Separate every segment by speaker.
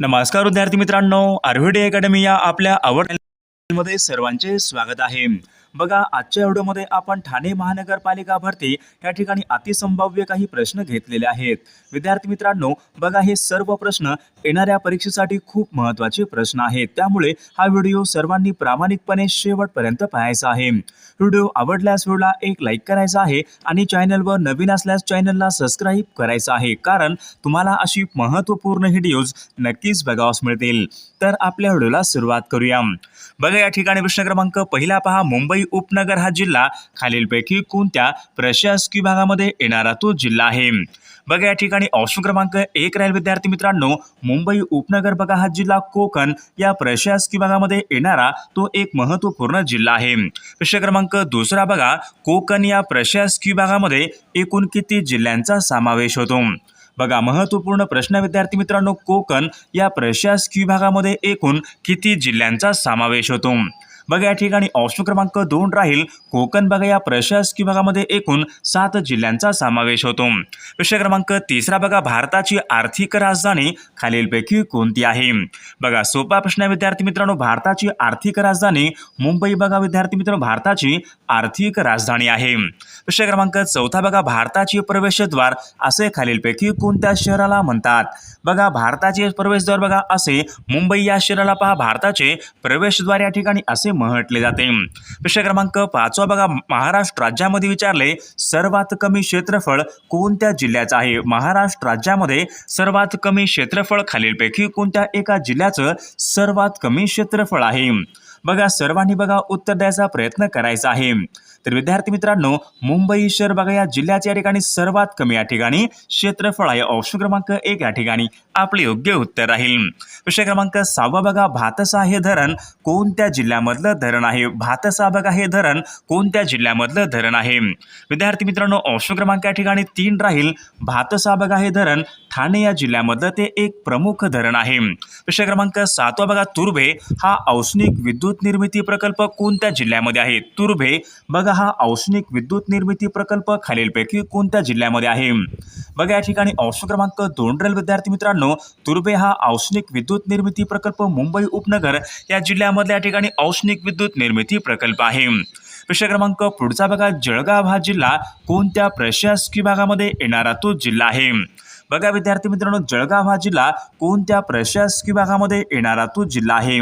Speaker 1: नमस्कार विद्यार्थी मित्रांनो आरव्हीडी अकॅडमी या आपल्या आवड मध्ये सर्वांचे स्वागत आहे. बघा आजच्या व्हिडिओमध्ये आपण ठाणे महानगरपालिका भरती या ठिकाणी अतिसंभाव्य काही प्रश्न घेतलेले आहेत. विद्यार्थी मित्रांनो बघा हे सर्व प्रश्न येणाऱ्या परीक्षेसाठी खूप महत्त्वाचे प्रश्न आहेत. त्यामुळे हा व्हिडिओ सर्वांनी प्रामाणिकपणे शेवटपर्यंत पाहायचा आहे. व्हिडिओ आवडल्यास व्हिडिओला एक लाईक करायचा आहे आणि चॅनलवर नवीन असल्यास चॅनलला सबस्क्राईब करायचं आहे. कारण तुम्हाला अशी महत्त्वपूर्ण व्हिडिओज नक्कीच बघावास मिळतील. तर आपल्या व्हिडिओला सुरुवात करूया. बघा या ठिकाणी प्रश्न क्रमांक पहिला पहा. मुंबई उपनगर हा जिल्हा खालीलपैकी कोणत्या प्रशासकीय भागामध्ये येणारा तो जिल्हा आहे. बघा या ठिकाणी ऑप्शन क्रमांक एक राहील विद्यार्थी मित्रांनो. मुंबई उपनगर बघा हा जिल्हा कोकण या प्रशासकीय भागामध्ये येणारा तो एक महत्त्वपूर्ण जिल्हा आहे. प्रश्न क्रमांक दुसरा बघा. कोकण या प्रशासकीय भागामध्ये एकूण किती जिल्ह्यांचा समावेश होतो? बघा महत्त्वपूर्ण प्रश्न विद्यार्थी मित्रांनो कोकण या प्रशासकीय विभागामध्ये एकूण किती जिल्ह्यांचा समावेश होतो? बघा या ठिकाणी ऑप्शन क्रमांक दोन राहील कोकण बघा या प्रशासकीय भागामध्ये एकूण सात जिल्ह्यांचा समावेश होतो. प्रश्न क्रमांक तिसरा बघा भारताची आर्थिक राजधानी खालीलपैकी कोणती आहे? बघा सोपा प्रश्न आहे विद्यार्थी मित्रांनो भारताची आर्थिक राजधानी मुंबई बघा विद्यार्थी मित्रांनो भारताची आर्थिक राजधानी आहे. प्रश्न क्रमांक चौथा बघा भारताचे प्रवेशद्वार असे खालीलपैकी कोणत्या शहराला म्हणतात? बघा भारताचे प्रवेशद्वार बघा असे मुंबई या शहराला पहा भारताचे प्रवेशद्वार या ठिकाणी असे म्हटले जाते. प्रश्न क्रमांक पाचवा बघा महाराष्ट्र राज्यामध्ये विचारले सर्वात कमी क्षेत्रफळ कोणत्या जिल्ह्याचं आहे? महाराष्ट्र राज्यामध्ये सर्वात कमी क्षेत्रफळ खालीलपैकी कोणत्या एका जिल्ह्याचं सर्वात कमी क्षेत्रफळ आहे? बघा सर्वांनी बघा उत्तर द्यायचा प्रयत्न करायचा आहे. तर विद्यार्थी मित्रांनो मुंबई शहर बघा या जिल्ह्याच्या या ठिकाणी सर्वात कमी या ठिकाणी क्षेत्रफळ आहे. ऑप्शन क्रमांक एक या ठिकाणी आपले योग्य उत्तर राहील. प्रश्न क्रमांक सहावा बघा भातसा हे धरण कोणत्या जिल्ह्यामधलं धरण आहे? भातसा बघा हे धरण कोणत्या जिल्ह्यामधलं धरण आहे? विद्यार्थी मित्रांनो ऑप्शन क्रमांक या ठिकाणी तीन राहील. भातसा बघा हे धरण ठाणे या जिल्ह्यामधलं ते एक प्रमुख धरण आहे. प्रश्न क्रमांक सातवा बघा तुर्भे. हा औष्णिक विद्युत निर्मिती प्रकल्प कोणत्या जिल्ह्यामध्ये आहे? तुर्भे. बघा हा औष्णिक विद्युत निर्मिती प्रकल्प खालीलपैकी कोणत्या जिल्ह्यामध्ये आहे? बघा या ठिकाणी ऑप्शन क्रमांक दोन रेल विद्यार्थी मित्रांनो तुर्बे हा औष्णिक विद्युत निर्मिती प्रकल्प मुंबई उपनगर या जिल्ह्यामधल्या ठिकाणी औष्णिक विद्युत निर्मिती प्रकल्प आहे. प्रश्न क्रमांक पुढचा बघा जळगाव हा जिल्हा कोणत्या प्रशासकीय भागामध्ये येणारा तो जिल्हा आहे? बघा विद्यार्थी मित्रांनो जळगाव हा जिल्हा कोणत्या प्रशासकीय भागामध्ये येणारा तो जिल्हा आहे?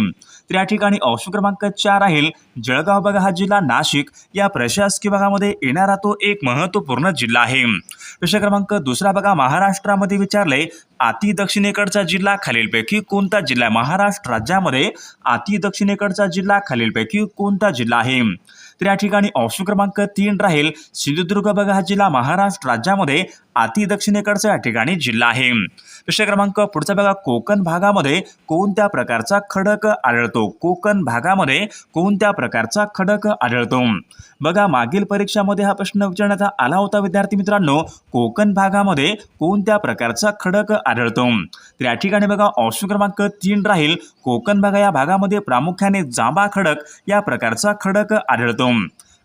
Speaker 1: तर या ठिकाणी ऑप्शन क्रमांक चार राहील. जळगाव बघा हा जिल्हा नाशिक. या प्रशासकीय भागामध्ये येणारा तो एक महत्त्वपूर्ण जिल्हा आहे. प्रश्न क्रमांक दुसरा बघा महाराष्ट्रामध्ये विचारले अति दक्षिणेकडचा जिल्हा खालीलपैकी कोणता जिल्हा आहे? महाराष्ट्र राज्यामध्ये अति दक्षिणेकडचा जिल्हा खालीलपैकी कोणता जिल्हा आहे? तर या ठिकाणी ऑप्शन क्रमांक तीन राहील. सिंधुदुर्ग बघा हा जिल्हा महाराष्ट्र राज्यामध्ये अति दक्षिणेकडचा या ठिकाणी जिल्हा आहे. प्रश्न क्रमांक पुढचा बघा कोकण भागामध्ये कोणत्या प्रकारचा खडक आढळतो? कोकण भागामध्ये कोणत्या प्रकारचा खडक आढळतो? बघा मागील परीक्षामध्ये हा प्रश्न विचारण्यात आला होता विद्यार्थी मित्रांनो. कोकण भागामध्ये कोणत्या प्रकारचा खडक आढळतो? तर या ठिकाणी बघा ऑप्शन क्रमांक तीन राहील. कोकण भागा या भागामध्ये प्रामुख्याने जांभा खडक या प्रकारचा खडक आढळतो.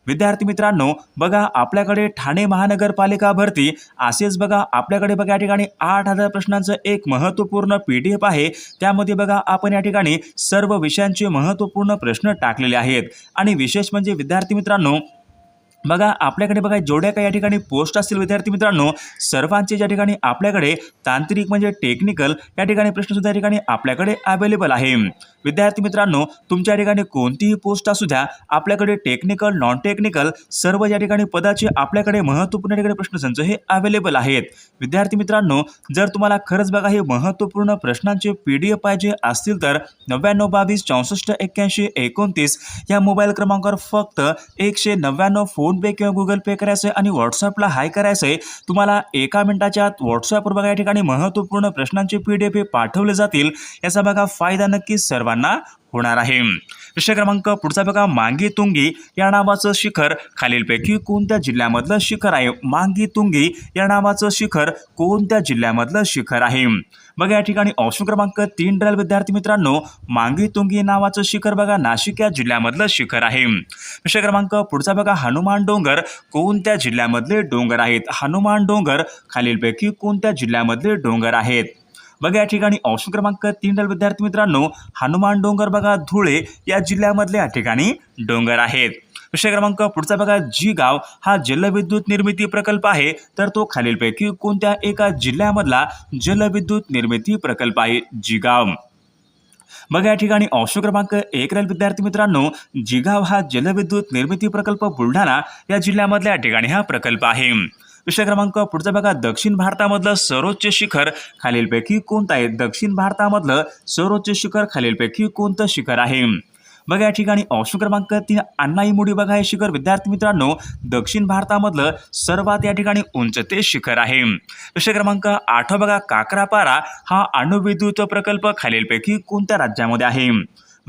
Speaker 1: विद्यार्थी मित्रांनो बघा आपल्याकडे ठाणे महानगरपालिका भरती. असेच बघा आपल्याकडे बघा या ठिकाणी आठ हजार प्रश्नांचं एक महत्त्वपूर्ण पी डी एफ आहे. त्यामध्ये बघा आपण या ठिकाणी सर्व विषयांचे महत्त्वपूर्ण प्रश्न टाकलेले आहेत. आणि विशेष म्हणजे विद्यार्थी मित्रांनो बघा आपल्याकडे बघा जेवढ्या काही या ठिकाणी पोस्ट असतील विद्यार्थी मित्रांनो सर्वांचे ज्या ठिकाणी आपल्याकडे तांत्रिक म्हणजे टेक्निकल या ठिकाणी प्रश्नसुद्धा या ठिकाणी आपल्याकडे अवेलेबल आहे. विद्यार्थी मित्रांनो तुमच्या ठिकाणी कोणतीही पोस्ट असू द्या आपल्याकडे टेक्निकल नॉन टेक्निकल सर्व या ठिकाणी पदाचे आपल्याकडे महत्त्वपूर्ण ठिकाणी प्रश्नसंच हे अवेलेबल आहेत. विद्यार्थी मित्रांनो जर तुम्हाला खरंच बघा हे महत्त्वपूर्ण प्रश्नांचे पी डी एफ पाहिजे असतील तर नव्याण्णव बावीस चौसष्ट एक्क्याऐंशी एकोणतीस या मोबाईल क्रमांकावर फक्त एकशे नव्याण्णव फोनपे किंवा गुगल पे करायचं आहे आणि व्हॉट्सअपला हाय करायचं आहे तुम्हाला एका मिनिटाच्या आत व्हॉट्सअपवर बघा या ठिकाणी महत्त्वपूर्ण प्रश्नांचे पी डी एफ हे पाठवले जातील. याचा बघा फायदा नक्की सर्व सर्वांना होणार आहे. प्रश्न क्रमांक पुढचा बघा मांगी तुंगी या नावाचं शिखर खालीलपैकी कोणत्या जिल्ह्यामधलं शिखर आहे? मांगी तुंगी या नावाचं शिखर कोणत्या जिल्ह्यामधलं शिखर आहे? बघा या ठिकाणी ऑप्शन क्रमांक तीन राहील विद्यार्थी मित्रांनो मांगी तुंगी नावाचं शिखर बघा नाशिक या जिल्ह्यामधलं शिखर आहे. प्रश्न क्रमांक पुढचा बघा हनुमान डोंगर कोणत्या जिल्ह्यामधले डोंगर आहेत? हनुमान डोंगर खालीलपैकी कोणत्या जिल्ह्यामधले डोंगर आहेत? बघा या ठिकाणी ऑप्शन क्रमांक तीन विद्यार्थी मित्रांनो हनुमान डोंगर बघा धुळे या जिल्ह्यामधले या ठिकाणी डोंगर आहेत. विषय क्रमांक पुढचा बघा जी गाव हा जलविद्युत निर्मिती प्रकल्प आहे. तर तो खालीलपैकी कोणत्या एका जिल्ह्यामधला जलविद्युत निर्मिती प्रकल्प आहे? जिगाव. बघा या ठिकाणी ऑप्शन क्रमांक एक राहील. विद्यार्थी मित्रांनो जिगाव हा जलविद्युत निर्मिती प्रकल्प बुलढाणा या जिल्ह्यामधल्या ठिकाणी हा प्रकल्प आहे. विषय क्रमांक पुढचा बघा. दक्षिण भारतामधलं सर्वोच्च शिखर खालीलपैकी कोणतं आहे? दक्षिण भारतामधलं सर्वोच्च शिखर खालीलपैकी कोणतं शिखर आहे? बघा या ठिकाणी ऑप्शन क्रमांक तीन अण्णाईमुडी बघा हे शिखर. विद्यार्थी मित्रांनो दक्षिण भारतामधलं सर्वात या ठिकाणी उंच ते शिखर आहे. विषय क्रमांक आठ बघा. काकरापारा हा अणुविद्युत प्रकल्प खालीलपैकी कोणत्या राज्यामध्ये आहे?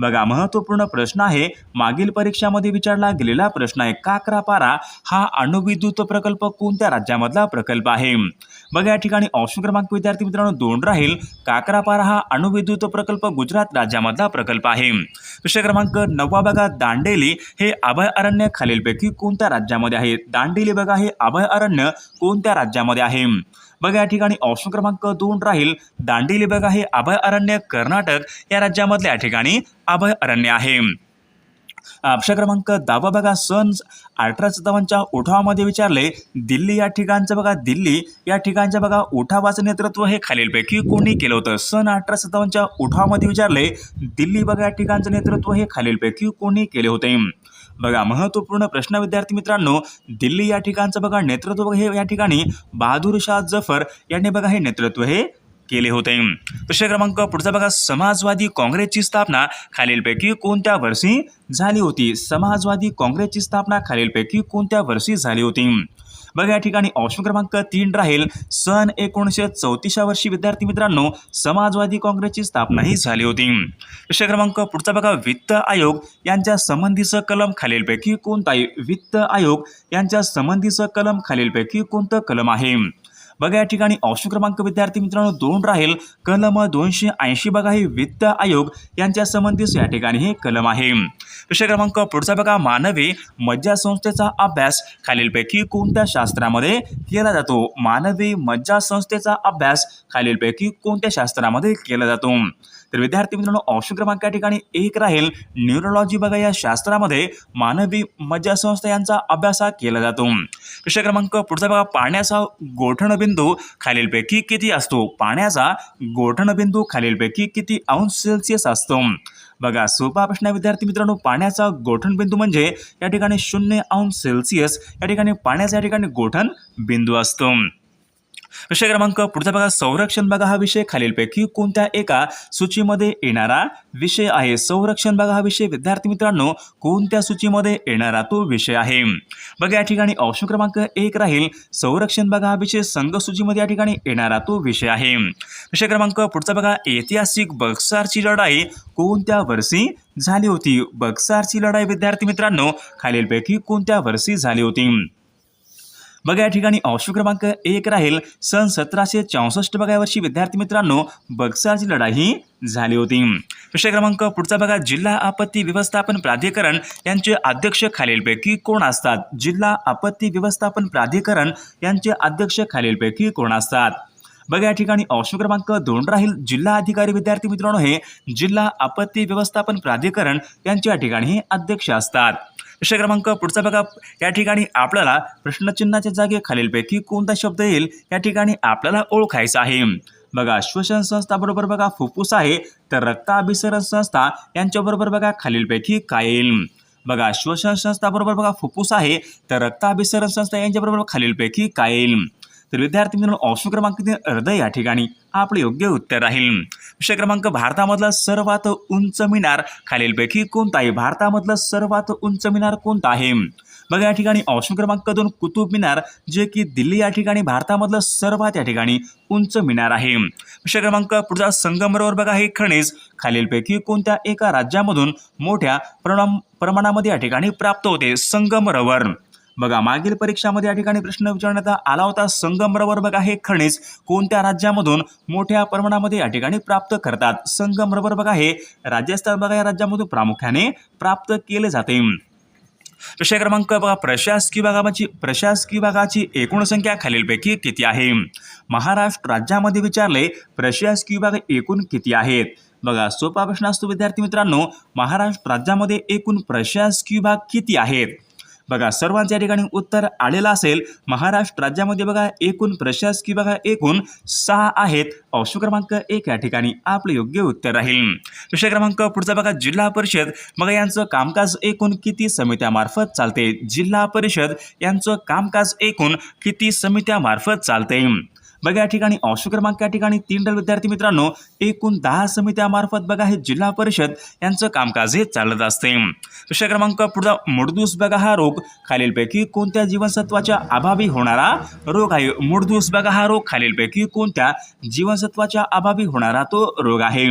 Speaker 1: बघा महत्त्वपूर्ण प्रश्न आहे. मागील परीक्षामध्ये विचारला गेलेला प्रश्न आहे काकरापारा हा अणुविद्युत प्रकल्प कोणत्या राज्यामधला प्रकल्प आहे? बघा या ठिकाणी ऑप्शन क्रमांक विद्यार्थी मित्रांनो दोन राहील. काकरापारा हा अणुविद्युत प्रकल्प गुजरात राज्यामधला प्रकल्प आहे. प्रश्न क्रमांक नववा बघा दांडेली हे अभयारण्य खालीलपैकी कोणत्या राज्यामध्ये आहे? दांडेली बघा हे अभयारण्य कोणत्या राज्यामध्ये आहे? बघा या ठिकाणी ऑप्शन क्रमांक दोन राहील. दांडेली बघा हे अभय अरण्य कर्नाटक. या राज्यामधल्या या ठिकाणी अभय अरण्य आहे. अक्षर क्रमांक दहावा बघा सन अठरा सत्तावन्नच्या उठावामध्ये विचारले दिल्ली या ठिकाणचं बघा दिल्ली या ठिकाणच्या बघा उठावाचं नेतृत्व हे खालीलपैकी कोणी केलं होतं? सन अठरा सत्तावन्नच्या उठावामध्ये विचारले दिल्ली बघा या ठिकाणचं नेतृत्व हे खालीलपैकी कोणी केले होते? बघा महत्त्वपूर्ण प्रश्न विद्यार्थी मित्रांनो दिल्ली या ठिकाणचं बघा नेतृत्व हे या ठिकाणी बहादूर शाह जफर यांनी बघा हे नेतृत्व हे केले होते. प्रश्न क्रमांक पुढचा बघा समाजवादी काँग्रेसची स्थापना खालीलपैकी कोणत्या वर्षी झाली होती? समाजवादी काँग्रेसची स्थापना खालीलपैकी कोणत्या वर्षी झाली होती? बघा या ठिकाणी ऑप्शन क्रमांक तीन राहील. सन एकोणीसशे चौतीसच्या वर्षी विद्यार्थी मित्रांनो समाजवादी काँग्रेसची स्थापनाही झाली होती. प्रश्न क्रमांक पुढचा बघा वित्त आयोग यांच्या संबंधीचं कलम खालीलपैकी कोणता वित्त आयोग यांच्या संबंधीचं कलम खालीलपैकी कोणतं कलम आहे? बघा या ठिकाणी ऑप्शन क्रमांक विद्यार्थी मित्रांनो दोन राहील. कलम दोनशे ऐंशी बघा हे वित्त आयोग यांच्या संबंधित या ठिकाणी हे कलम आहे. प्रश्न क्रमांक पुढचा बघा मानवी मज्जा संस्थेचा अभ्यास. खालीलपैकी कोणत्या शास्त्रामध्ये केला जातो? मानवी मज्जा संस्थेचा अभ्यास. खालीलपैकी कोणत्या शास्त्रामध्ये केला जातो? तर विद्यार्थी मित्रांनो ऑप्शन क्रमांक या ठिकाणी एक राहील. न्यूरोलॉजी बघा या शास्त्रामध्ये मानवी मज्जा संस्था यांचा अभ्यास हा केला जातो. प्रश्न क्रमांक पुढचा बघा पाण्याचा गोठणबिंदू खालीलपैकी किती असतो? पाण्याचा गोठणबिंदू खालीलपैकी किती अंश सेल्सिअस असतो? बघा सोपा प्रश्न आहे विद्यार्थी मित्रांनो पाण्याचा गोठणबिंदू म्हणजे या ठिकाणी शून्य अंश सेल्सिअस या ठिकाणी पाण्याचा या ठिकाणी गोठण बिंदू असतो. विषय क्रमांक पुढचा बघा. संरक्षण बघा हा विषय. खालीलपैकी कोणत्या एका सूचीमध्ये येणारा विषय आहे? संरक्षण बघा हा विषय. विद्यार्थी मित्रांनो कोणत्या सूचीमध्ये येणारा तो विषय आहे? बघा या ठिकाणी ऑप्शन क्रमांक एक राहील. संरक्षण बघा हा विषय. संघ सूचीमध्ये या ठिकाणी येणारा तो विषय आहे. विषय क्रमांक पुढचा बघा. ऐतिहासिक बक्सारची लढाई कोणत्या वर्षी झाली होती? बक्सारची लढाई विद्यार्थी मित्रांनो खालीलपैकी कोणत्या वर्षी झाली होती? बघा या ठिकाणी ऑप्शन क्रमांक एक राहील. सन सतराशे चौसष्ट बघा यावर्षी विद्यार्थी मित्रांनो बक्सारची लढाई ही झाली होती. विषय क्रमांक पुढचा बघा जिल्हा आपत्ती व्यवस्थापन प्राधिकरण यांचे अध्यक्ष खालीलपैकी कोण असतात? जिल्हा आपत्ती व्यवस्थापन प्राधिकरण यांचे अध्यक्ष खालीलपैकी कोण असतात? बघा या ठिकाणी ऑप्शन क्रमांक दोन राहील. जिल्हा अधिकारी विद्यार्थी मित्रांनो हे जिल्हा आपत्ती व्यवस्थापन प्राधिकरण यांच्या ठिकाणी हे अध्यक्ष असतात. विषय क्रमांक पुढचा बघा. या ठिकाणी आपल्याला प्रश्नचिन्हाच्या जागे खालीलपैकी कोणता शब्द येईल? या ठिकाणी आपल्याला ओळखायचा आहे. बघा श्वसन संस्था बरोबर बघा फुफ्फुस आहे. तर रक्ताभिसरण संस्था यांच्याबरोबर बघा खालीलपैकी काय येईल? बघा श्वसन संस्था बरोबर बघा फुफ्फुस आहे. तर रक्ताभिसरण संस्था यांच्याबरोबर खालीलपैकी काय येईल? तर विद्यार्थी मित्रांनो ऑप्शन क्रमांक तीन हृदय या ठिकाणी आपले योग्य उत्तर राहील. विषय क्रमांक भारतामधला सर्वात उंच मिनार खालीलपैकी कोणता आहे? भारतामधलं सर्वात उंच मिनार कोणता आहे? बघा या ठिकाणी ऑप्शन क्रमांक दोन कुतुब मिनार जे की दिल्ली या ठिकाणी भारतामधलं सर्वात या ठिकाणी उंच मिनार आहे. विषय क्रमांक पुढचा संगमरवर बघा हे खनिज खालीलपैकी कोणत्या एका राज्यामधून मोठ्या प्रमाणामध्ये या ठिकाणी प्राप्त होते? संगमरवर बघा मागील परीक्षामध्ये या ठिकाणी प्रश्न विचारण्यात आला होता. संगमरवर बघा हे खनिज कोणत्या राज्यामधून मोठ्या प्रमाणामध्ये या ठिकाणी प्राप्त करतात? संगमरवर बघा हे राजस्थान बघा या राज्यामधून प्रामुख्याने प्राप्त केले जाते. प्रश्न क्रमांक बघा प्रशासकीय विभागाची प्रशासकीय विभागाची एकूण संख्या खालीलपैकी किती आहे? महाराष्ट्र राज्यामध्ये विचारले प्रशासकीय विभाग एकूण किती आहेत? बघा सोपा प्रश्न असतो विद्यार्थी मित्रांनो महाराष्ट्र राज्यामध्ये एकूण प्रशासकीय विभाग किती आहेत? बघा सर्वांच्या ठिकाणी उत्तर आलेलं असेल. महाराष्ट्र राज्यामध्ये बघा एकूण प्रशासकीय बघा एकूण सहा आहेत. ऑप्शन क्रमांक एक या ठिकाणी आपलं योग्य उत्तर राहील. विषय क्रमांक पुढचा बघा जिल्हा परिषद. बघा यांचं कामकाज एकूण किती समित्यामार्फत चालते जिल्हा परिषद यांचं कामकाज एकूण किती समित्यामार्फत चालते बघा या ठिकाणी अंश क्रमांक या ठिकाणी तीन डल विद्यार्थी मित्रांनो एकूण दहा समित्यामार्फत बघा हे जिल्हा परिषद यांचं कामकाज हे चालत असते. प्रश्न क्रमांक पुढचा मुडदूस बघा हा रोग. खालीलपैकी कोणत्या जीवनसत्वाच्या अभावी होणारा रोग आहे? मुडदूस बघा हा रोग. खालीलपैकी कोणत्या जीवनसत्वाच्या अभावी होणारा तो रोग आहे?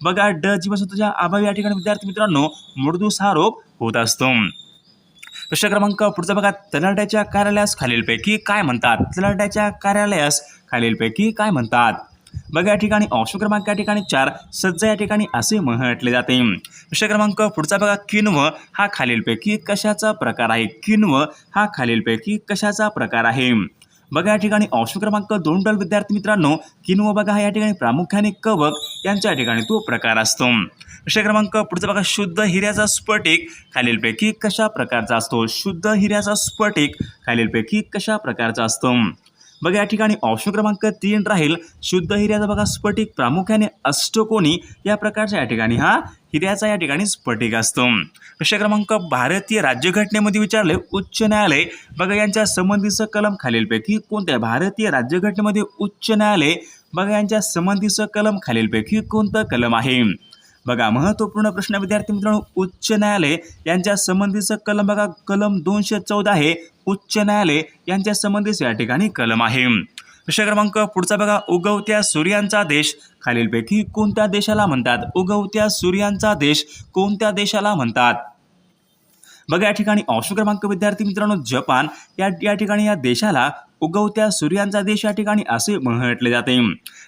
Speaker 1: बघा ड जीवनसत्वाच्या अभावी या ठिकाणी विद्यार्थी मित्रांनो मुडदूस हा रोग होत असतो. प्रश्न क्रमांक पुढचा बघा. तलाट्याच्या कार्यालयास खालीलपैकी काय म्हणतात? तलाट्याच्या कार्यालयास खालीलपैकी काय म्हणतात? बघा या ठिकाणी ऑप्शन क्रमांक या ठिकाणी चार. सज्ज या ठिकाणी असे म्हटले जाते. प्रश्न क्रमांक पुढचा बघा. किन्व हा खालीलपैकी कशाचा प्रकार आहे? किन्व हा खालीलपैकी कशाचा प्रकार आहे? बघा या ठिकाणी ऑप्शन क्रमांक दोन डल विद्यार्थी मित्रांनो किन्व बघा हा या ठिकाणी प्रामुख्याने कवक यांच्या ठिकाणी तो प्रकार असतो. प्रश्न क्रमांक पुढचा बघा शुद्ध हिऱ्याचा स्फटिक खालीलपैकी कशा प्रकारचा असतो? शुद्ध हिऱ्याचा स्फटिक खालीलपैकी कशा प्रकारचा असतो? बघा या ठिकाणी ऑप्शन क्रमांक तीन राहील. शुद्ध हिऱ्याचा बघा स्फटिक प्रामुख्याने अष्टकोणी या प्रकारच्या या ठिकाणी हा हिऱ्याचा या ठिकाणी स्फटिक असतो. प्रश्न क्रमांक भारतीय राज्यघटनेमध्ये विचारले उच्च न्यायालय बघा यांच्या संबंधीचं कलम खालीलपैकी कोणत्या? भारतीय राज्यघटनेमध्ये उच्च न्यायालय बघा यांच्या संबंधीचं कलम खालीलपैकी कोणतं कलम आहे? बघा महत्त्वपूर्ण प्रश्न विद्यार्थी मित्रांनो उच्च न्यायालय यांच्या संबंधीचं कलम बघा कलम दोनशे चौदा आहे. उच्च न्यायालय यांच्या संबंधीचं या ठिकाणी कलम आहे. प्रश्न क्रमांक पुढचा बघा उगवत्या सूर्यांचा देश खालीलपैकी कोणत्या देशाला म्हणतात? उगवत्या सूर्यांचा देश कोणत्या देशाला म्हणतात? बघा या ठिकाणी ऑप्शन क्रमांक विद्यार्थी मित्रांनो जपान या या ठिकाणी या देशाला उगवत्या सूर्यांचा देश या ठिकाणी असे म्हटले जाते.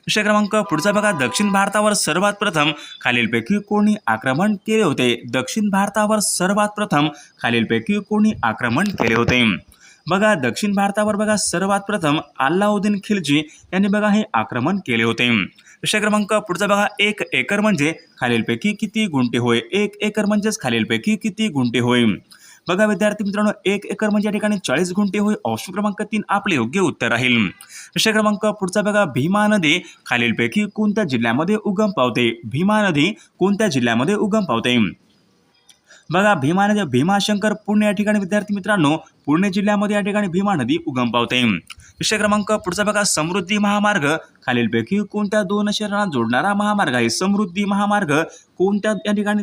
Speaker 1: प्रश्न क्रमांक पुढचा बघा दक्षिण भारतावर सर्वात प्रथम खालीलपैकी कोणी आक्रमण केले होते? दक्षिण भारतावर सर्वात प्रथम खालीलपैकी कोणी आक्रमण केले होते? बघा दक्षिण भारतावर बघा सर्वात प्रथम अल्लाउद्दीन खिलजी यांनी बघा हे आक्रमण केले होते. प्रश्न क्रमांक पुढचा बघा एक एकर म्हणजे खालीलपैकी किती गुंठे होय? एक एकर म्हणजेच खालीलपैकी किती गुंठे होय? बघा विद्यार्थी मित्रांनो एक एकर म्हणजे या ठिकाणी चाळीस गुंठे होय. ऑप्शन क्रमांक तीन आपले योग्य उत्तर राहील प्रश्न क्रमांक पुढचा बघा भीमा नदी खालीलपैकी कोणत्या जिल्ह्यामध्ये उगम पावते? भीमा नदी कोणत्या जिल्ह्यामध्ये उगम पावते? बघा भीमा नदी भीमाशंकर पुणे या ठिकाणी विद्यार्थी मित्रांनो पुणे जिल्ह्यामध्ये या ठिकाणी भीमा नदी उगम पावते. विषय क्रमांक पुढचा बघा समृद्धी महामार्ग. खालीलपैकी कोणत्या दोन शहरांना जोडणारा महामार्ग आहे? समृद्धी महामार्ग कोणत्या या ठिकाणी?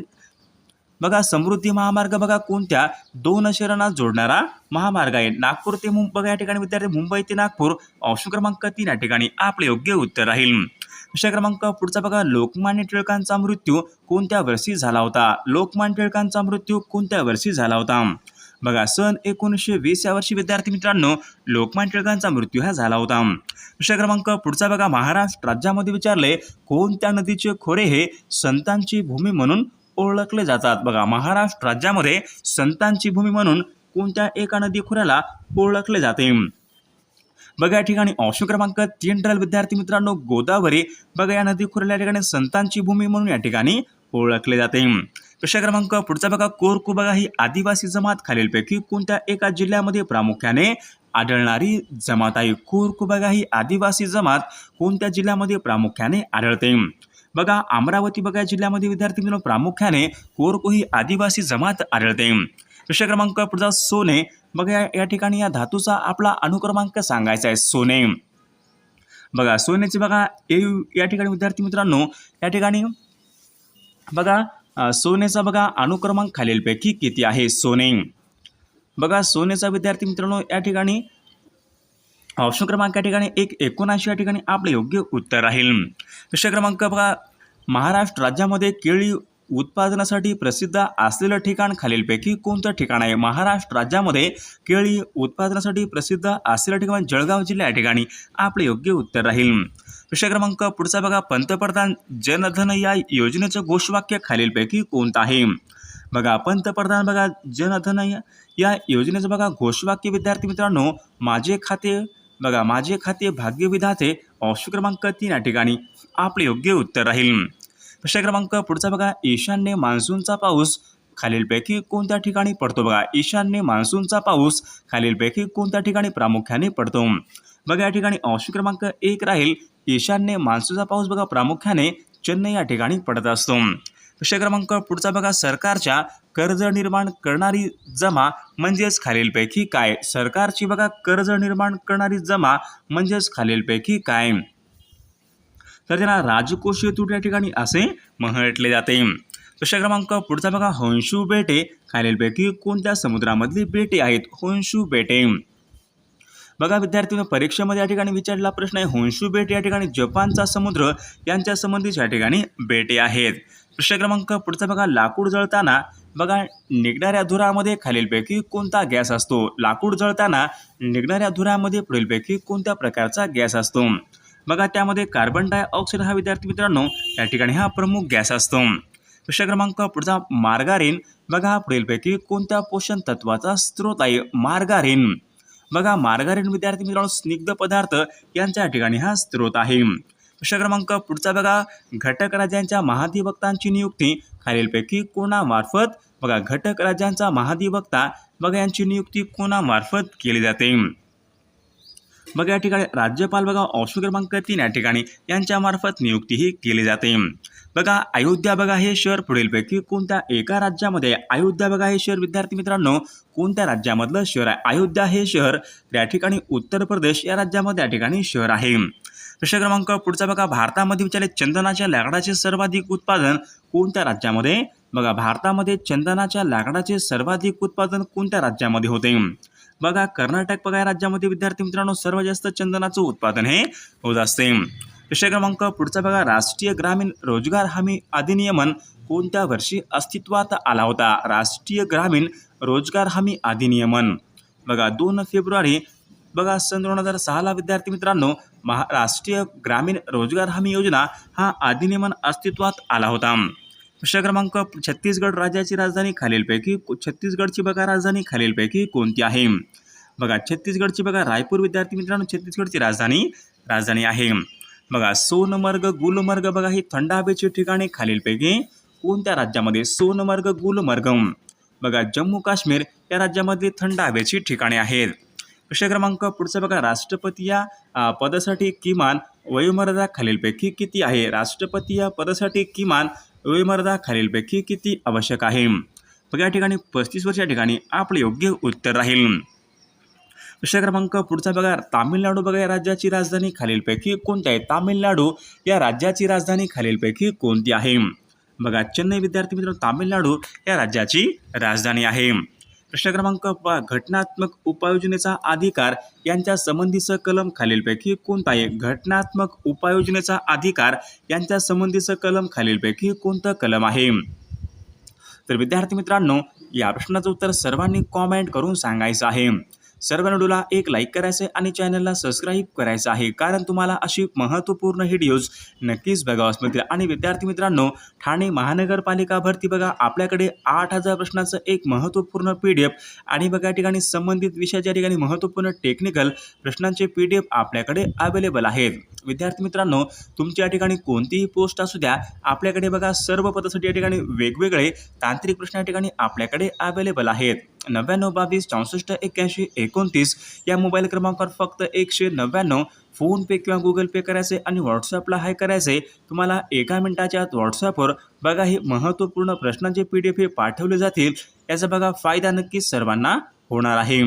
Speaker 1: बघा समृद्धी महामार्ग बघा कोणत्या दोन शहरांना जोडणारा महामार्ग आहे? नागपूर ते मुंबई बघा या ठिकाणी विद्यार्थी मुंबई ते नागपूर. ऑप्शन क्रमांक तीन या ठिकाणी आपले योग्य उत्तर राहील. विषय क्रमांक पुढचा बघा. लोकमान्य टिळकांचा मृत्यू कोणत्या वर्षी झाला होता? लोकमान्य टिळकांचा मृत्यू कोणत्या वर्षी झाला होता? बघा सन एकोणीसशे वीस या वर्षी विद्यार्थी मित्रांनो लोकमान्य टिळकांचा मृत्यू हा झाला होता. प्रश्न क्रमांक पुढचा बघा. महाराष्ट्र राज्यामध्ये विचारले कोणत्या नदीचे खोरे हे संतांची भूमी म्हणून ओळखले जातात? बघा महाराष्ट्र राज्यामध्ये संतांची भूमी म्हणून कोणत्या एका नदी खोऱ्याला ओळखले जाते? बघा या ठिकाणी ऑप्शन क्रमांक तीन राहील विद्यार्थी मित्रांनो गोदावरी. बघा या नदी खोऱ्याला ठिकाणी संतांची भूमी म्हणून या ठिकाणी ओळखले जाते. प्रश्न क्रमांक पुढचा बघा कोरकू बघा ही आदिवासी जमात खालीलपैकी कोणत्या एका जिल्ह्यामध्ये प्रामुख्याने आढळणारी जमात आहे? कोरकू बघा ही आदिवासी जमात कोणत्या जिल्ह्यामध्ये प्रामुख्याने आढळते? बघा अमरावती बघा जिल्ह्यामध्ये विद्यार्थी मित्रांनो प्रामुख्याने कोरकू ही आदिवासी जमात आढळते. प्रश्न क्रमांक पुढचा सोने. बघा या- या ठिकाणी या धातूचा आपला अनुक्रमांक सांगायचा आहे सोने. बघा सोन्याचे बघा ए या ठिकाणी विद्यार्थी मित्रांनो या ठिकाणी बघा सोन्याचा बघा अनुक्रमांक खालीलपैकी किती आहे सोने. बघा सोन्याचा विद्यार्थी मित्रांनो या ठिकाणी ऑप्शन क्रमांक या ठिकाणी एक एकोणऐंशी या ठिकाणी आपले योग्य उत्तर राहील. विषय क्रमांक बघा महाराष्ट्र राज्यामध्ये केळी उत्पादनासाठी प्रसिद्ध असलेलं ठिकाण खालीलपैकी कोणतं ठिकाण आहे? महाराष्ट्र राज्यामध्ये केळी उत्पादनासाठी प्रसिद्ध असलेलं ठिकाण म्हणजे जळगाव जिल्हा या ठिकाणी आपले योग्य उत्तर राहील. विषय क्रमांक पुढचा बघा. पंतप्रधान जनधन या योजनेचं घोषवाक्य खालीलपैकी कोणतं आहे? बघा पंतप्रधान बघा जनधन या- या योजनेचं बघा घोषवाक्य. विद्यार्थी मित्रांनो माझे खाते बघा माझे खाते भाग्य विधाते ऑप्शन क्रमांक तीन या ठिकाणी आपले योग्य उत्तर राहील. प्रश्न क्रमांक पुढचा बघा. ईशान्य मान्सूनचा पाऊस खालीलपैकी कोणत्या ठिकाणी पडतो? बघा ईशान्य मान्सूनचा पाऊस खालीलपैकी कोणत्या ठिकाणी प्रामुख्याने पडतो? बघा या ठिकाणी ऑप्शन क्रमांक एक राहील. ईशान्य मान्सूनचा पाऊस बघा प्रामुख्याने चेन्नई या ठिकाणी पडत असतो. प्रश्न क्रमांक पुढचा बघा सरकारच्या कर्ज निर्माण करणारी जमा म्हणजेच खालीलपैकी काय? सरकारची बघा कर्ज निर्माण करणारी जमा म्हणजेच खालीलपैकी काय? तर त्यांना राजकोषीय तूट या ठिकाणी असे म्हटले जाते. प्रश्न क्रमांक पुढचा बघा. हंशू बेटे. खालीलपैकी कोणत्या समुद्रामधली बेटे आहेत? हंशू बेटे. बघा विद्यार्थ्यांनो परीक्षेमध्ये या ठिकाणी विचारलेला प्रश्न आहे. हंशू बेट या ठिकाणी जपानचा समुद्र यांच्या संबंधित या ठिकाणी बेटे आहेत. प्रश्न क्रमांक पुढचा बघा. लाकूड जळताना बघा निघणाऱ्या धुरामध्ये खालीलपैकी कोणता गॅस असतो? लाकूड जळताना निघणाऱ्या धुरामध्ये पुढीलपैकी कोणत्या प्रकारचा गॅस असतो? बघा त्यामध्ये कार्बन डायऑक्साईड हा विद्यार्थी मित्रांनो या ठिकाणी हा प्रमुख गॅस असतो. प्रश्न क्रमांक पुढचा मार्गारीन. बघा पुढीलपैकी कोणत्या पोषण तत्वाचा स्रोत आहे? मार्गारीन. बघा मार्गारीन विद्यार्थी मित्रांनो स्निग्ध पदार्थ यांच्या ठिकाणी हा स्रोत आहे. प्रश्न क्रमांक पुढचा बघा घटक राज्यांच्या महाधिवक्तांची नियुक्ती. खालीलपैकी कोणामार्फत? बघा घटक राज्यांचा महाधिवक्ता. बघा यांची नियुक्ती कोणामार्फत केली जाते? बघा या ठिकाणी राज्यपाल बघा ऑप्शन क्रमांक तीन या ठिकाणी. यांच्यामार्फत नियुक्तीही केली जाते. बघा अयोध्या बघा हे शहर पुढीलपैकी कोणत्या एका राज्यामध्ये अयोध्या बघा हे शहर विद्यार्थी मित्रांनो कोणत्या राज्यामधलं शहर आहे? अयोध्या हे शहर या ठिकाणी उत्तर प्रदेश या राज्यामध्ये या ठिकाणी शहर आहे. प्रश्न क्रमांक पुढचा बघा भारतामध्ये विचारले चंदनाच्या लाकडाचे सर्वाधिक उत्पादन कोणत्या राज्यामध्ये? बघा भारतामध्ये चंदनाच्या लाकडाचे सर्वाधिक उत्पादन कोणत्या राज्यामध्ये होते? बघा कर्नाटक बघा या राज्यामध्ये विद्यार्थी मित्रांनो सर्व जास्त चंदनाचं उत्पादन हे होत असते. विषय क्रमांक पुढचा बघा राष्ट्रीय ग्रामीण रोजगार हमी अधिनियमन कोणत्या वर्षी अस्तित्वात आला होता? राष्ट्रीय ग्रामीण रोजगार हमी अधिनियमन. बघा दोन फेब्रुवारी बघा सन दोन हजार सहाला विद्यार्थी मित्रांनो महा राष्ट्रीय ग्रामीण रोजगार हमी योजना हा अधिनियमन अस्तित्वात आला होता. प्रश्न क्रमांक छत्तीसगड राज्याची राजधानी खालीलपैकी छत्तीसगडची बघा राजधानी खालीलपैकी कोणती आहे? बघा छत्तीसगडची बघा रायपूर विद्यार्थी मित्रांनो छत्तीसगडची राजधानी राजधानी आहे. बघा सोनमर्ग गुलमर्ग बघा ही थंड हवेची ठिकाणे खालीलपैकी कोणत्या राज्यामध्ये? सोनमर्ग गुलमर्ग. बघा जम्मू काश्मीर या राज्यामध्ये थंड हवेची ठिकाणे आहेत. प्रश्न क्रमांक पुढचा बघा राष्ट्रपती या पदासाठी किमान वयोमर्यादा खालीलपैकी किती आहे? राष्ट्रपती या पदासाठी किमान वयोमर्यादा खालीलपैकी किती आवश्यक आहे? बघा या ठिकाणी पस्तीस वर्ष या ठिकाणी आपले योग्य उत्तर राहील. प्रश्न क्रमांक पुढचा बघा. तामिळनाडू बघा या राज्याची राजधानी खालीलपैकी कोणती आहे? तामिळनाडू या राज्याची राजधानी खालीलपैकी कोणती आहे? बघा चेन्नई विद्यार्थी मित्र तामिळनाडू या राज्याची राजधानी आहे. प्रश्न क्रमांक प घटनात्मक उपाययोजनेचा अधिकार यांच्या संबंधीचं कलम खालीलपैकी कोणता आहे घटनात्मक उपाययोजनेचा अधिकार यांच्या संबंधीचं कलम खालीलपैकी कोणतं कलम आहे? तर विद्यार्थी मित्रांनो या प्रश्नाचं उत्तर सर्वांनी कॉमेंट करून सांगायचं आहे. सर्व व्हिडिओला एक लाईक करायचं आहे आणि चॅनलला सबस्क्राईब करायचं आहे. कारण तुम्हाला अशी महत्त्वपूर्ण व्हिडिओज नक्कीच बघावास मिळतील आणि विद्यार्थी मित्रांनो ठाणे महानगरपालिका भरती बघा. आपल्याकडे आठ हजार प्रश्नाचं एक महत्त्वपूर्ण पी डी एफ आणि बघा या ठिकाणी संबंधित विषयाच्या ठिकाणी महत्त्वपूर्ण टेक्निकल प्रश्नांचे पी डी एफ आपल्याकडे अवेलेबल आहेत. विद्यार्थी मित्रांनो तुमच्या ठिकाणी कोणतीही पोस्ट असू द्या. आपल्याकडे बघा सर्व पदासाठी या ठिकाणी वेगवेगळे तांत्रिक प्रश्न या ठिकाणी आपल्याकडे अवेलेबल आहेत. नव्याण्णव बावीस चौसष्ट एक्क्याऐंशी एकोणतीस या मोबाईल क्रमांकावर फक्त एकशे नव्याण्णव फोनपे किंवा गुगल पे करायचे आणि व्हॉट्सअपला हाय करायचे. तुम्हाला एका मिनिटाच्या आत व्हॉट्सअपवर बघा हे महत्त्वपूर्ण प्रश्नांचे पी डी एफ हे पाठवले जातील. याचा बघा फायदा नक्कीच सर्वांना होणार आहे.